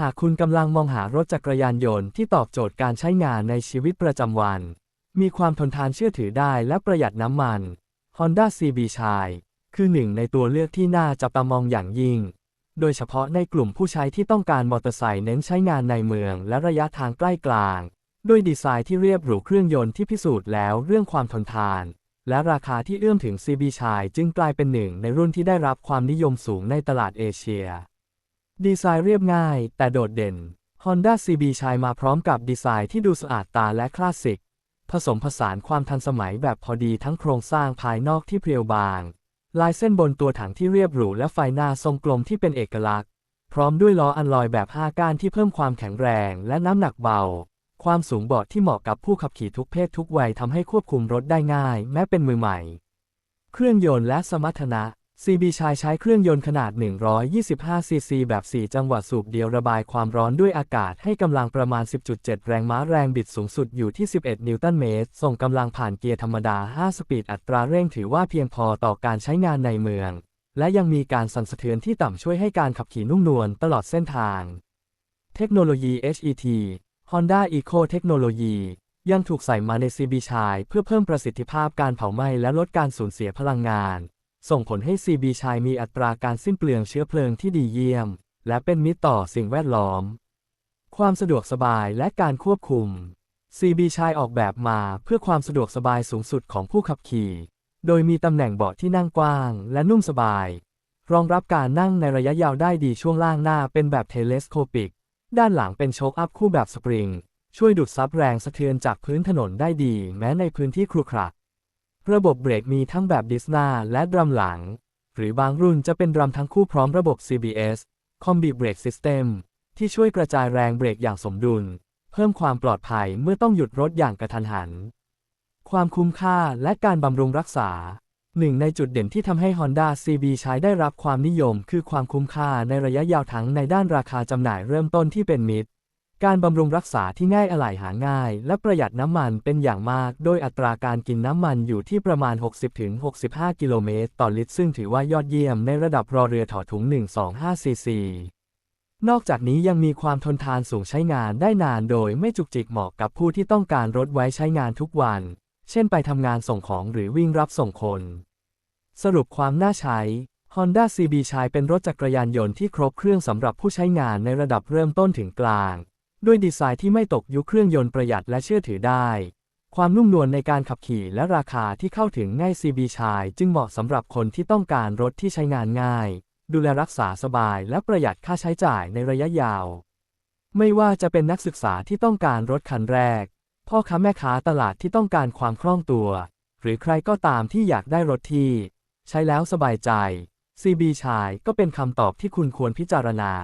หากคุณกำลังมองหารถจักรยานยนต์ที่ตอบโจทย์การใช้งานในชีวิตประจำวัน มีความทนทานเชื่อถือได้และประหยัดน้ำมัน Honda CB ชาย คือหนึ่งในตัวเลือกที่น่าจับตามองอย่างยิ่ง โดยเฉพาะในกลุ่มผู้ใช้ที่ต้องการมอเตอร์ไซค์เน้นใช้งานในเมืองและระยะทางใกล้กลาง ด้วยดีไซน์ที่เรียบหรูเครื่องยนต์ที่พิสูจน์แล้วเรื่องความทนทาน และราคาที่เอื้อมถึง CB ชายจึงกลายเป็นหนึ่งในรุ่นที่ได้รับความนิยมสูงในตลาดเอเชีย ดีไซน์เรียบง่าย แต่โดดเด่น Honda CB ชายมาพร้อมกับดีไซน์ที่ดูสะอาดตาและคลาสสิก ผสมผสานความทันสมัยแบบพอดีทั้งโครงสร้างภายนอกที่เพรียวบาง ลายเส้นบนตัวถังที่เรียบหรูและไฟหน้าทรงกลมที่เป็นเอกลักษณ์ พร้อมด้วยล้ออัลลอยแบบ 5 ก้านที่เพิ่มความแข็งแรงและน้ำหนักเบา ความสูงเบาะที่เหมาะกับผู้ขับขี่ทุกเพศทุกวัยทำให้ควบคุมรถได้ง่าย แม้เป็นมือใหม่ เครื่องยนต์และสมรรถนะ CB ชายใช้เครื่องยนต์ขนาด 125 ซีซี แบบ 4 จังหวะสูบเดียวระบายความร้อนด้วยอากาศให้กำลังประมาณ 10.7 แรงม้าแรงบิดสูงสุดอยู่ที่ 11 นิวตันเมตร ส่งกำลังผ่านเกียร์ธรรมดา 5 สปีดอัตราเร่งถือว่าเพียงพอต่อการใช้งานในเมือง และยังมีการสั่นสะเทือนที่ต่ำช่วยให้การขับขี่นุ่มนวลตลอดเส้นทาง เทคโนโลยี HET Honda Eco Technology ยังถูกใส่มาใน CB ชายเพื่อเพิ่มประสิทธิภาพการเผาไหม้และลดการสูญเสียพลังงาน ส่งผลให้ CB ชายมีอัตราการสิ้นเปลืองเชื้อเพลิงที่ดีเยี่ยม และเป็นมิตรต่อสิ่งแวดล้อม ความสะดวกสบายและการควบคุม CB ชายออกแบบมาเพื่อความสะดวกสบายสูงสุดของผู้ขับขี่ โดยมีตำแหน่งเบาะที่นั่งกว้าง และนุ่มสบาย รองรับการนั่งในระยะยาวได้ดีช่วงล่างหน้าเป็นแบบเทเลสโคปิก ด้านหลังเป็นโชคอัพคู่แบบสปริง ช่วยดูดซับแรงสะเทือนจากพื้นถนนได้ดี แม้ในพื้นที่ครุขระ ระบบเบรกมีทั้งแบบดิสนาและดรัมหลัง หรือบางรุ่นจะเป็นดรัมทั้งคู่พร้อมระบบ CBS Combi Brake System ที่ช่วยกระจายแรงเบรกอย่างสมดุล เพิ่มความปลอดภัยเมื่อต้องหยุดรถอย่างกระทันหัน ความคุ้มค่าและการบำรุงรักษา หนึ่งในจุดเด่นที่ทำให้ Honda CB ใช้ได้รับความนิยม คือความคุ้มค่าในระยะยาวทั้งในด้านราคาจำหน่ายเริ่มต้นที่เป็นมิตร การบำรุงรักษาที่ง่ายอะไหล่หาง่าย และประหยัดน้ำมันเป็นอย่างมาก โดยอัตราการกินน้ำมันอยู่ที่ประมาณ 60-65 กิโลเมตรต่อลิตร ซึ่งถือว่ายอดเยี่ยมในระดับรอเรือถอถุง 125 ซีซี นอกจากนี้ยังมีความทนทานสูงใช้งานได้นานโดยไม่จุกจิกเหมาะกับผู้ที่ต้องการรถไว้ใช้งานทุกวัน เช่นไปทำงานส่งของหรือวิ่งรับส่งคน สรุปความน่าใช้ Honda CB ชายเป็นรถจักรยานยนต์ที่ครบเครื่องสำหรับผู้ใช้งานในระดับเริ่มต้นถึงกลาง ด้วยดีไซน์ที่ไม่ตกยุคเครื่องยนต์ประหยัดและเชื่อถือได้ ความนุ่มนวลในการขับขี่และราคาที่เข้าถึงง่าย CB ชาย จึงเหมาะสำหรับคนที่ต้องการรถที่ใช้งานง่าย ดูแลรักษาสบายและประหยัดค่าใช้จ่ายในระยะยาว ไม่ว่าจะเป็นนักศึกษาที่ต้องการรถคันแรก พ่อค้าแม่ค้าตลาดที่ต้องการความคล่องตัว หรือใครก็ตามที่อยากได้รถที่ ใช้แล้วสบายใจ CB ชายก็เป็นคำตอบที่คุณควรพิจารณา